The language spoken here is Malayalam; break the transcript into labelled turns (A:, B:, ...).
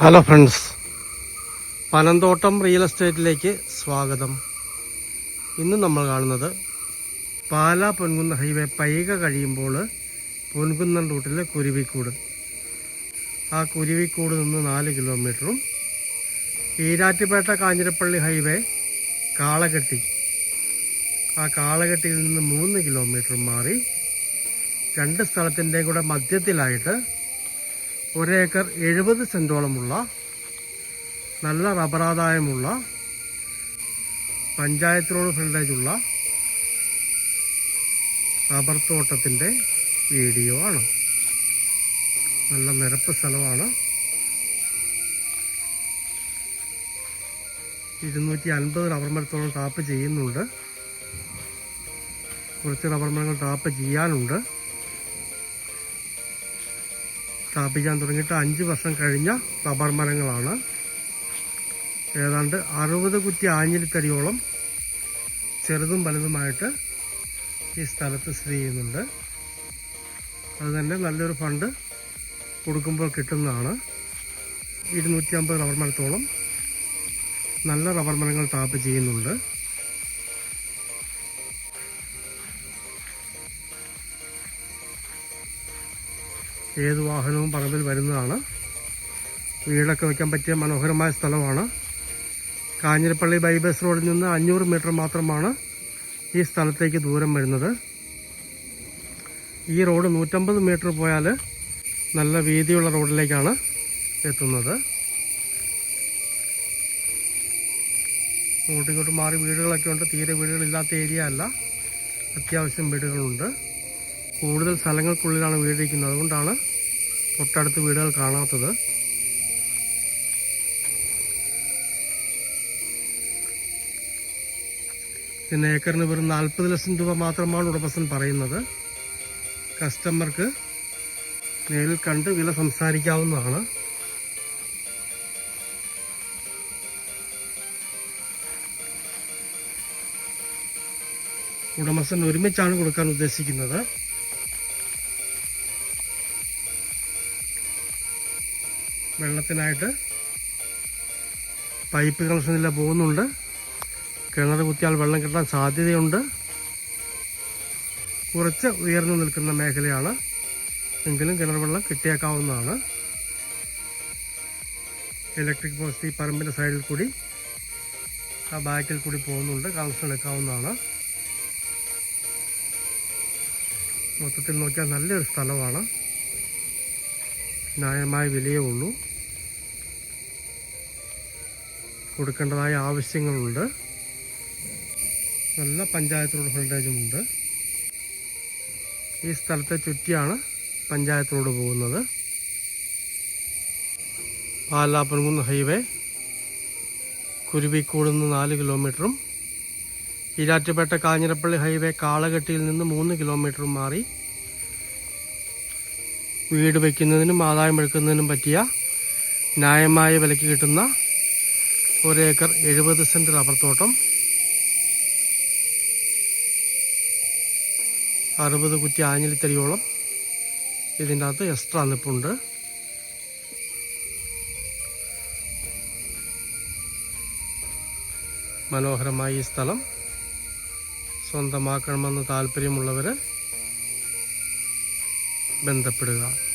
A: Hello friends. പനന്തോട്ടം റിയൽ എസ്റ്റേറ്റിലേക്ക് സ്വാഗതം. ഇന്ന് നമ്മൾ കാണുന്നത് പാലാ പൊൻകുന്ന ഹൈവേ പൈക കഴിയുമ്പോൾ പൊൻകുന്നൻ റൂട്ടിലെ കുരുവിക്കൂട്. ആ കുരുവിക്കൂട് നിന്ന് നാല് കിലോമീറ്ററും ഈരാറ്റുപേട്ട കാഞ്ഞിരപ്പള്ളി ഹൈവേ കാളകെട്ടി. ആ കാളകെട്ടിയിൽ നിന്ന് മൂന്ന് കിലോമീറ്റർ മാറി രണ്ട് സ്ഥലത്തിന്റെയും കൂടെ മധ്യത്തിലായിട്ട് ഒരേക്കർ എഴുപത് സെന്റോളമുള്ള നല്ല റബ്ബറാദായമുള്ള പഞ്ചായത്ത് റോഡ് ഫ്രണ്ടേജുള്ള റബ്ബർ തോട്ടത്തിന്റെ വീഡിയോ ആണ്. നല്ല നിരപ്പ് സ്ഥലമാണ്. ഇരുന്നൂറ്റി അൻപത് റബ്ബർ മരത്തോളം ടാപ്പ് ചെയ്യുന്നുണ്ട്. കുറച്ച് റബ്ബർ മരങ്ങൾ ടാപ്പ് ചെയ്യാനുണ്ട്. സ്ഥാപിക്കാൻ തുടങ്ങിയിട്ട് അഞ്ച് വർഷം കഴിഞ്ഞ റബ്ബർ മരങ്ങളാണ്. ഏതാണ്ട് അറുപത് കുറ്റി ആഞ്ഞിലിത്തടിയോളം ചെറുതും വലുതുമായിട്ട് ഈ സ്ഥലത്ത് സ്ഥിതി ചെയ്യുന്നുണ്ട്. അത് തന്നെ നല്ലൊരു ഫണ്ട് കൊടുക്കുമ്പോൾ കിട്ടുന്നതാണ്. ഇരുന്നൂറ്റി അമ്പത് റബ്ബർ മരത്തോളം നല്ല റബ്ബർ മരങ്ങൾ ടാപ്പ് ചെയ്യുന്നുണ്ട്. ഏത് വാഹനവും പറമ്പിൽ വരുന്നതാണ്. വീടൊക്കെ വയ്ക്കാൻ പറ്റിയ മനോഹരമായ സ്ഥലമാണ്. കാഞ്ഞിരപ്പള്ളി ബൈബസ് റോഡിൽ നിന്ന് അഞ്ഞൂറ് മീറ്റർ മാത്രമാണ് ഈ സ്ഥലത്തേക്ക് ദൂരം വരുന്നത്. ഈ റോഡ് നൂറ്റമ്പത് മീറ്റർ പോയാൽ നല്ല വീതിയുള്ള റോഡിലേക്കാണ് എത്തുന്നത്. ഇങ്ങോട്ടിങ്ങോട്ട് മാറി വീടുകളൊക്കെ ഉണ്ട്. തീരെ വീടുകളില്ലാത്ത ഏരിയ അല്ല. അത്യാവശ്യം വീടുകളുണ്ട്. കൂടുതൽ സ്ഥലങ്ങൾക്കുള്ളിലാണ് വീടിരിക്കുന്നത്. അതുകൊണ്ടാണ് തൊട്ടടുത്ത് വീടുകൾ കാണാത്തത്. പിന്നെ ഏക്കറിന് വെറും നാൽപ്പത് ലക്ഷം രൂപ മാത്രമാണ് ഉടമസ്ഥൻ പറയുന്നത്. കസ്റ്റമർക്ക് നേരിൽ കണ്ട് വില സംസാരിക്കാവുന്നതാണ്. ഉടമസ്ഥൻ ഒരുമിച്ചാണ് കൊടുക്കാൻ ഉദ്ദേശിക്കുന്നത്. വെള്ളത്തിനായിട്ട് പൈപ്പ് കണക്ഷനില്ല പോകുന്നുണ്ട്. കിണർ കുത്തിയാൽ വെള്ളം കിട്ടാൻ സാധ്യതയുണ്ട്. കുറച്ച് ഉയർന്നു നിൽക്കുന്ന മേഖലയാണ്. എങ്കിലും കിണർ വെള്ളം കിട്ടിയേക്കാവുന്നതാണ്. ഇലക്ട്രിക് പോസ്റ്റ് ഈ പറമ്പിന്റെ സൈഡിൽ കൂടി ആ ബാക്കിൽ കൂടി പോകുന്നുണ്ട്. കണക്ഷൻ എടുക്കാവുന്നതാണ്. മൊത്തത്തിൽ നോക്കിയാൽ നല്ലൊരു സ്ഥലമാണ്. ന്യായമായ വിലയേ ഉള്ളൂ. കൊടുക്കേണ്ടതായ ആവശ്യങ്ങളുണ്ട്. നല്ല പഞ്ചായത്ത് റോഡ് ഫ്രണ്ടേജുമുണ്ട് ഈ സ്ഥലത്തെ ചുറ്റിയാണ് പഞ്ചായത്ത് റോഡ് പോകുന്നത്. പാലാപ്പൻകുന്ന് ഹൈവേ കുരുവിക്കൂട് നിന്ന് നാല് കിലോമീറ്ററും ഈരാറ്റുപേട്ട കാഞ്ഞിരപ്പള്ളി ഹൈവേ കാളകെട്ടിയിൽ നിന്ന് മൂന്ന് കിലോമീറ്ററും മാറി. വീട് വയ്ക്കുന്നതിനും ആദായം എടുക്കുന്നതിനും പറ്റിയ ന്യായമായ വിലയ്ക്ക് കിട്ടുന്ന ഒരേക്കർ എഴുപത് സെന്റ് റബ്ബർ തോട്ടം അറുപത് കുറ്റി ആഞ്ഞിലിത്തരിയോളം ഇതിന്റെ അകത്ത് എക്സ്ട്രാ നിപ്പുണ്ട്. മനോഹരമായ ഈ സ്ഥലം. സ്വന്തമാക്കണമെന്ന് താല്പര്യമുള്ളവർ ബന്ധപ്പെടുക.